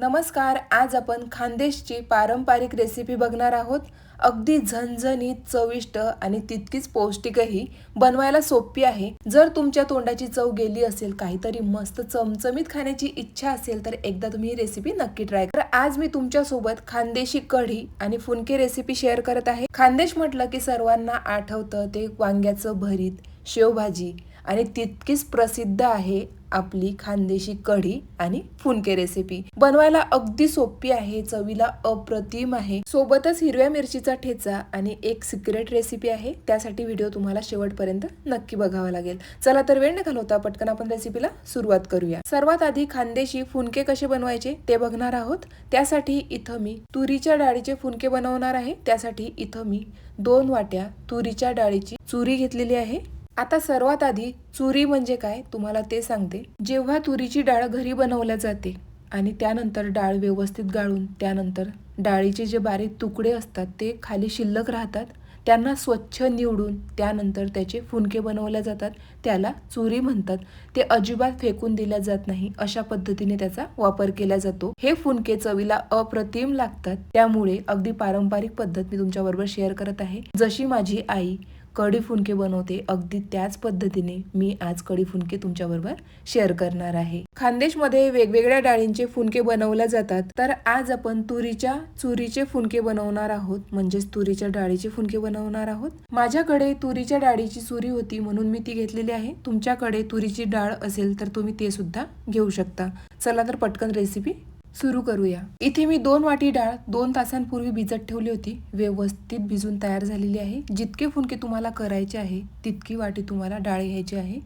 नमस्कार आज आपण खानदेशची पारंपरिक रेसिपी बघणार आहोत. अगदी झणझणीत चविष्ट आणि तितकीच पौष्टिकही बनवायला सोपी आहे. जर तुमच्या तोंडाची चव गेली असेल काहीतरी मस्त चमचमीत खाण्याची इच्छा असेल तर एकदा तुम्ही ही रेसिपी नक्की ट्राय करा. आज मी तुमच्यासोबत खानदेशी कढी आणि फुनके रेसिपी शेअर करत आहे. खानदेश म्हटलं की सर्वांना आठवतं ते वांग्याचं भरीत शेवभाजी. आणि तितकीच प्रसिद्ध आहे आपली खानदेशी कढी आणि फुनके रेसिपी बनवायला अगदी सोपी आहे चवीला अप्रतिम आहे. सोबतच हिरव्या मिरचीचा ठेचा आणि एक सिक्रेट रेसिपी आहे. त्यासाठी व्हिडिओ तुम्हाला शेवटपर्यंत नक्की बघावा लागेल. चला तर वेळ न घालवता पटकन आपण रेसिपीला सुरुवात करूया. सर्वात आधी खानदेशी फुनके कसे बनवायचे ते बघणार आहोत. त्यासाठी इथं मी तुरीच्या डाळीचे फुनके बनवणार आहे. त्यासाठी इथं मी दोन वाट्या तुरीच्या डाळीची चुरी घेतलेली आहे. आता सर्वात आधी चुरी म्हणजे काय तुम्हाला ते सांगते. जेव्हा तुरीची डाळ घरी बनवल्या जाते आणि त्यानंतर डाळ व्यवस्थित गाळून त्यानंतर डाळीचे जे बारीक तुकडे असतात ते खाली शिल्लक राहतात त्यांना स्वच्छ निवडून त्यानंतर त्याचे फुनके बनवल्या जातात त्याला चुरी म्हणतात. ते अजिबात फेकून दिल्या जात नाही अशा पद्धतीने त्याचा वापर केला जातो. हे फुनके चवीला अप्रतिम लागतात. त्यामुळे अगदी पारंपरिक पद्धत मी तुमच्याबरोबर शेअर करत आहे. जशी माझी आई कढी फुनके बनवते. अगदी त्याच पद्धतीने मी आज कढी फुनके तुमच्याबरोबर शेअर करणार आहे. खानदेशमध्ये वेगवेगळ्या डाळींचे फुनके बनवल्या जातात. तर आज आपण तुरीच्या चुरीचे फुनके बनवणार आहोत. म्हणजेच तुरीच्या डाळीचे फुनके बनवणार आहोत. माझ्याकडे तुरीच्या डाळीची चुरी होती म्हणून मी ती घेतलेली आहे. तुमच्याकडे तुरीची डाळ असेल तर तुम्ही ते सुद्धा घेऊ शकता. चला तर पटकन रेसिपी सुरू करूया. इथे मी दोन वाटी डाळ दोन तासांपूर्वी भिजत ठेवली होती. व्यवस्थित भिजून तयार झालेली आहे. जितके फुनके तुम्हाला करायचे आहे तितकी वाटी तुम्हाला डाळ घ्यायची आहे.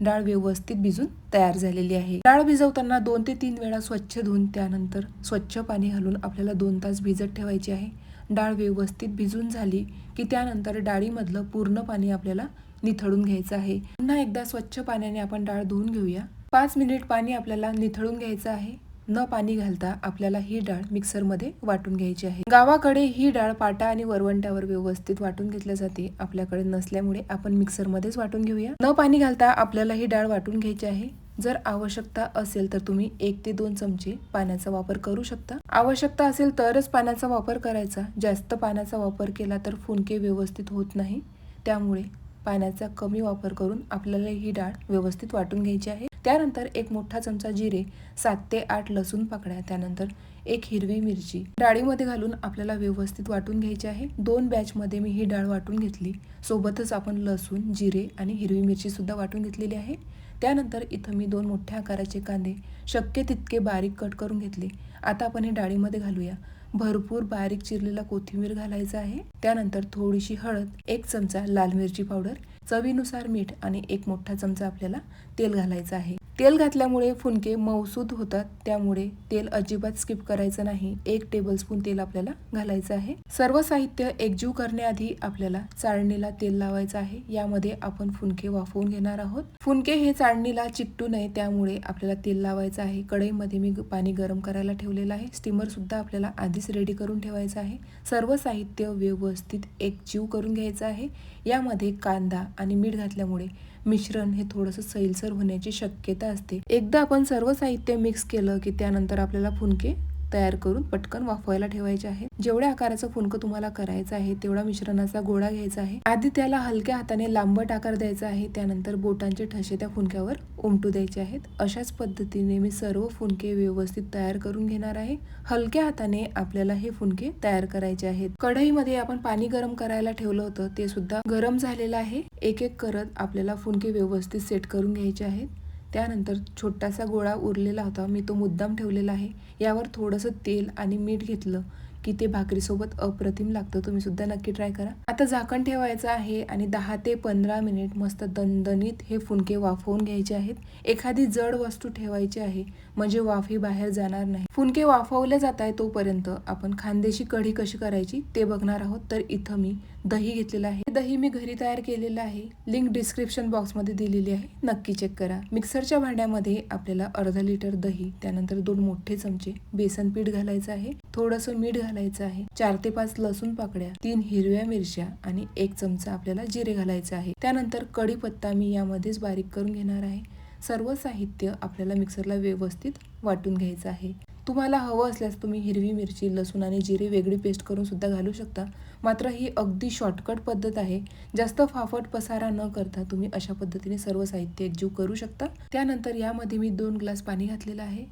डाळ व्यवस्थित भिजून तयार झालेली आहे. डाळ भिजवताना दोन ते तीन वेळा स्वच्छ धुवून त्यानंतर स्वच्छ पाणी घालून आपल्याला दोन तास भिजत ठेवायची आहे. डाळ व्यवस्थित भिजून झाली की त्यानंतर डाळीमधलं पूर्ण पाणी आपल्याला निथळून घ्यायचं आहे. पुन्हा एकदा स्वच्छ पाण्याने आपण डाळ धुवून घेऊया. पाच मिनिट पाणी आपल्याला निथळून घ्यायचं आहे. न पाणी घालता आपल्याला ही डाळ मिक्सरमध्ये वाटून घ्यायची आहे. गावाकडे ही डाळ पाटा आणि वरवंट्यावर व्यवस्थित वाटून घेतल्या जाते. आपल्याकडे नसल्यामुळे आपण मिक्सरमध्येच वाटून घेऊया. न पाणी घालता आपल्याला ही डाळ वाटून घ्यायची आहे. जर आवश्यकता असेल तर तुम्ही एक ते दोन चमचे पाण्याचा वापर करू शकता. आवश्यकता असेल तरच पाण्याचा वापर करायचा. जास्त पाण्याचा वापर केला तर फुनके व्यवस्थित होत नाही. त्यामुळे पाण्याचा कमी वापर करून आपल्याला ही डाळ व्यवस्थित वाटून घ्यायची आहे. त्यानंतर एक मोठा चमचा जिरे सात ते आठ लसूण पाकळ्या त्यानंतर एक हिरवी मिरची. डाळीमध्ये घालून आपल्याला व्यवस्थित वाटून घ्यायची आहे. दोन बॅचमध्ये मी ही डाळ वाटून घेतली. सोबतच आपण लसूण जिरे आणि हिरवी मिरचीसुद्धा वाटून घेतलेली आहे. त्यानंतर इथं मी दोन मोठ्या आकाराचे कांदे शक्य तितके बारीक कट करून घेतले. आता आपण हे डाळीमध्ये घालूया. भरपूर बारीक चिरलेला कोथिंबीर घालायचा आहे. त्यानंतर थोडीशी हळद एक चमचा लाल मिरची पावडर चवीनुसार मीठ आणि एक मोठा चमचा आपल्याला तेल घालायचं आहे. तेल घातल्यामुळे फुनके मौसूद होतात त्यामुळे तेल अजिबात स्किप करायचं नाही. एक टेबलस्पून तेल आपल्याला घालायचं आहे. सर्व साहित्य एकजीव करण्याआधी आपल्याला चाळणीला तेल लावायचं आहे. यामध्ये आपण फुनके वाफवून घेणार आहोत. फुनके हे चाळणीला चिकटू नये त्यामुळे आपल्याला तेल लावायचं आहे. कढईमध्ये मी पाणी गरम करायला ठेवलेलं आहे. स्टीमर सुद्धा आपल्याला आधीच रेडी करून ठेवायचं आहे. सर्व साहित्य व्यवस्थित एकजीव करून घ्यायचं आहे. यामध्ये कांदा आणि मीठ घातल्यामुळे मिश्रण हे थोडंसं सैलसर होण्याची शक्यता असते. एकदा आपण सर्व साहित्य मिक्स केलं की त्यानंतर आपल्याला फुनके तयार करून पटकन वाफवायला ठेवायचे आहे. जेवढ्या आकाराचं फुनकं तुम्हाला करायचं आहे तेवढा मिश्रणाचा गोळा घ्यायचा आहे. आधी त्याला हलक्या हाताने लांबट आकार द्यायचा आहे त्यानंतर बोटांचे ठसे त्या फुनक्यावर उमटू द्यायचे आहेत. अशाच पद्धतीने मी सर्व फुनके व्यवस्थित तयार करून घेणार आहे. हलक्या हाताने आपल्याला हे फुनके तयार करायचे आहेत. कढईमध्ये आपण पाणी गरम करायला ठेवलं होतं ते सुद्धा गरम झालेलं आहे. एक एक करत आपल्याला फुनके व्यवस्थित सेट करून घ्यायचे आहेत. त्यानंतर छोटासा गोळा उरलेला होता. मी तो मुद्दाम ठेवलेला आहे. यावर थोडंसं तेल आणि मीठ घेतलं की ते भाकरीसोबत अप्रतिम लागतं. तुम्ही सुद्धा नक्की ट्राय करा. आता झाकण ठेवायचं आहे आणि दहा ते पंधरा मिनिट मस्त दणदणीत हे फुनके वाफवून घ्यायचे आहेत. एखादी जड वस्तू ठेवायची आहे म्हणजे वाफी बाहेर जाणार नाही. फुनके वाफवले जात आहे तोपर्यंत आपण खानदेशी कढी कशी करायची ते बघणार आहोत. तर इथं मी दही घेतलेलं आहे. दही मी घरी तयार केलेलं आहे. लिंक डिस्क्रिप्शन बॉक्समध्ये दिलेली आहे. नक्की चेक करा. मिक्सरच्या भांड्यामध्ये आपल्याला अर्धा लिटर दही त्यानंतर दोन मोठे चमचे बेसन पीठ घालायचं आहे. थोडंसं मीठ घालायचं आहे. चार ते पाच लसूण पाकड्या तीन हिरव्या मिरच्या आणि एक चमचा आपल्याला जिरे घालायचं आहे. त्यानंतर कढीपत्ता मी यामध्येच बारीक करून घेणार आहे. सर्व साहित्य आपल्याला मिक्सरला व्यवस्थित वाटून घ्यायचं आहे. तुम्हाला हवं असल्यास तुम्ही हिरवी मिरची लसूण आणि जिरे वेगळी पेस्ट करून सुद्धा घालू शकता. मात्र ही अगदी शॉर्टकट पद्धत आहे. जास्त फाफट पसारा न करता तुम्ही अशा पद्धतीने सर्व साहित्य एकजीव करू शकता. त्यानंतर यामध्ये मी दोन ग्लास पाणी घातलेलं आहे.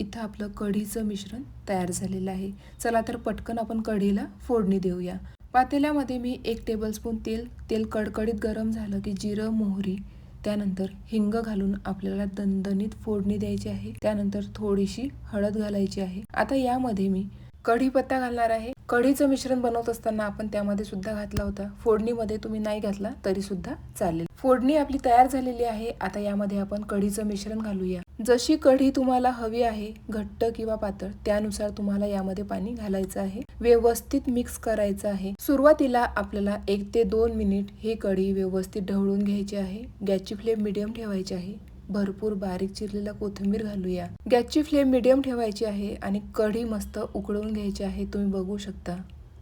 इथं आपलं कढीचं मिश्रण तयार झालेलं आहे. चला तर पटकन आपण कढीला फोडणी देऊया. पातेल्यामध्ये मी एक टेबलस्पून तेल तेल कडकडीत गरम झालं की जिरं मोहरी त्यानंतर हिंग घालून आपल्याला दणदणीत फोडणी द्यायची आहे. त्यानंतर थोडीशी हळद घालायची आहे. आता यामध्ये मी कढीपत्ता घालणार आहे. कढीचं मिश्रण बनवत असताना आपण त्यामध्ये सुद्धा घातला होता. फोडणीमध्ये तुम्ही नाही घातला तरी सुद्धा चालेल. फोडणी आपली तयार झालेली आहे. आता यामध्ये आपण कढीचं मिश्रण घालूया. जशी कढी तुम्हाला हवी आहे घट्ट किंवा पातळ त्यानुसार तुम्हाला यामध्ये पाणी घालायचं आहे. व्यवस्थित मिक्स करायचं आहे. सुरुवातीला आपल्याला एक ते दोन मिनिट ही कढी व्यवस्थित ढवळून घ्यायची आहे. गॅसची फ्लेम मिडियम ठेवायची आहे. भरपूर बारीक चिरलेला कोथिंबीर घालूया. गॅसची फ्लेम मिडियम ठेवायची आहे आणि कढी मस्त उकळून घ्यायची आहे. तुम्ही बघू शकता.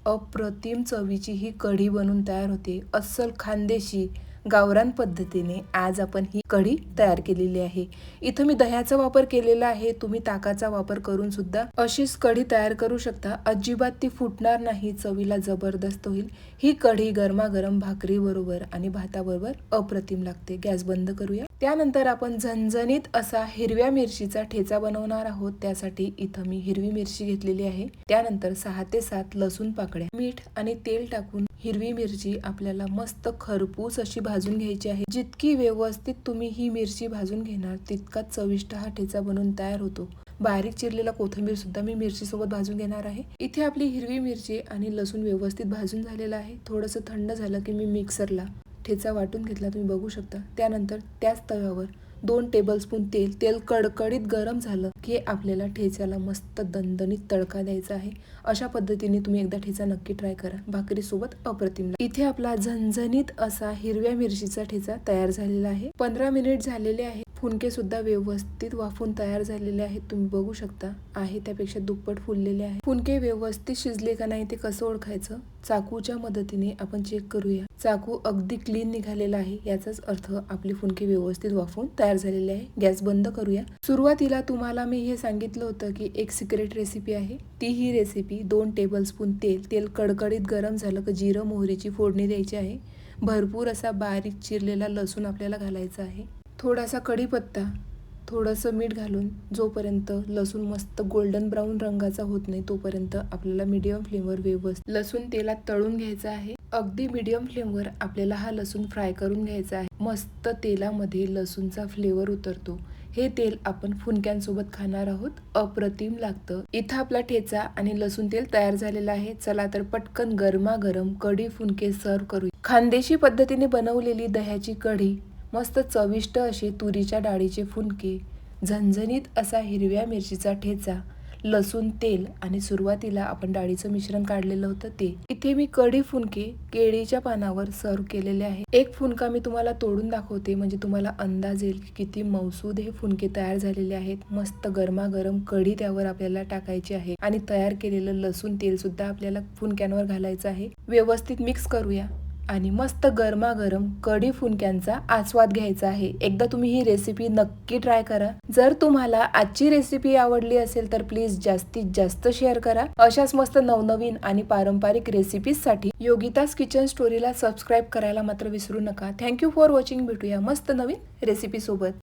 अप्रतिम चवीची ही कढी बनून तयार होते. अस्सल खानदेशी. गावरान पद्धतीने आज आपण ही कढी तयार केलेली आहे. इथं मी दह्याचा वापर केलेला आहे. तुम्ही ताकाचा वापर करून सुद्धा अशीच कढी तयार करू शकता. अजिबात ती फुटणार नाही. चवीला जबरदस्त होईल. ही कढी गरमागरम भाकरी बरोबर आणि भाताबरोबर अप्रतिम लागते. गॅस बंद करूया. त्यानंतर आपण झणझणीत असा हिरव्या मिरचीचा ठेचा बनवणार आहोत. त्यासाठी इथं मी हिरवी मिरची घेतलेली आहे. त्यानंतर सहा ते सात लसूण पाकळ्या मीठ आणि तेल टाकून हिरवी मिरची आपल्याला मस्त खरपूस अशी भाजून घ्यायची आहे. जितकी व्यवस्थित तुम्ही ही मिरची भाजून घेणार तितकाच चविष्ट हा ठेचा बनून तयार होतो. बारीक चिरलेला कोथिंबीर सुद्धा मी मिरची सोबत भाजून घेणार आहे. इथे आपली हिरवी मिरची आणि लसूण व्यवस्थित भाजून झालेला आहे. थोडंसं थंड झालं की मी मिक्सरला ठेचा वाटून घेतला तुम्ही बघू शकता. त्यानंतर त्याच तव्यावर दोन टेबलस्पून तेल तेल कडकडीत गरम झालं की आपल्याला ठेच्याला मस्त दणदणीत तडका द्यायचा आहे. अशा पद्धतीने तुम्ही एकदा ठेचा नक्की ट्राय करा. भाकरी सोबत अप्रतिम इथे आपला झणझणीत असा हिरव्या मिरचीचा ठेचा तयार झालेला आहे. पंधरा मिनिट झालेले आहे. फुनके सुद्धा व्यवस्थित वाफून तयार झालेले आहेत. तुम्ही बघू शकता आहे त्यापेक्षा दुप्पट फुललेले आहे. फुनके व्यवस्थित शिजले का नाही ते कसं ओळखायचं? चाकूच्या मदतीने आपण चेक करूया. चाकू अगदी क्लीन निघालेला आहे याचाच अर्थ आपली फुनके व्यवस्थित वाफून तयार झालेले आहे. गॅस बंद करूया. सुरुवातीला तुम्हाला मी हे सांगितलं होतं की एक सिक्रेट रेसिपी आहे. ती ही रेसिपी दोन टेबलस्पून तेल तेल कडकडीत गरम झालं की जिरं मोहरीची फोडणी द्यायची आहे. भरपूर असा बारीक चिरलेला लसूण आपल्याला घालायचा आहे. थोडासा कढीपत्ता थोडंसं मीठ घालून जोपर्यंत लसूण मस्त गोल्डन ब्राऊन रंगाचा होत नाही तोपर्यंत आपल्याला मीडियम फ्लेमवर व्यवस्थित लसूण तेलात तळून घ्यायचा आहे. अगदी मीडियम फ्लेमवर आपल्याला हा लसूण फ्राय करून घ्यायचा आहे. मस्त तेलामध्ये लसूणचा फ्लेवर उतरतो. हे तेल आपण फुनक्यांसोबत खाणार आहोत. अप्रतिम लागतं. इथं आपला ठेचा आणि लसूण तेल तयार झालेला आहे. चला तर पटकन गरमागरम कढी फुनके सर्व करू खानदेशी पद्धतीने बनवलेली दह्याची कढी मस्त चविष्ट असे तुरीच्या डाळीचे फुनके झणझणीत असा हिरव्या मिरचीचा ठेचा लसूण तेल आणि सुरुवातीला आपण डाळीचं मिश्रण काढलेलं होतं ते. इथे मी कढी फुनके केळीच्या पानावर सर्व केलेले आहे. एक फुनका मी तुम्हाला तोडून दाखवते म्हणजे तुम्हाला अंदाज येईल की किती मौसूद हे फुनके तयार झालेले आहेत. मस्त गरमागरम कढी त्यावर आपल्याला टाकायची आहे आणि तयार केलेलं लसूण तेल सुद्धा आपल्याला फुनक्यांवर घालायचं आहे. व्यवस्थित मिक्स करूया. आणि मस्त गरमागरम कढी फुनक्यांचा आस्वाद घ्यायचा आहे. एकदा तुम्ही ही रेसिपी नक्की ट्राय करा. जर तुम्हाला आजची रेसिपी आवडली असेल तर प्लीज जास्तीत जास्त शेअर करा. अशाच मस्त नवनवीन आणि पारंपरिक रेसिपीजसाठी योगितास किचन स्टोरीला सबस्क्राईब करायला मात्र विसरू नका. थँक्यू फॉर वॉचिंग भेटूया मस्त नवीन रेसिपीसोबत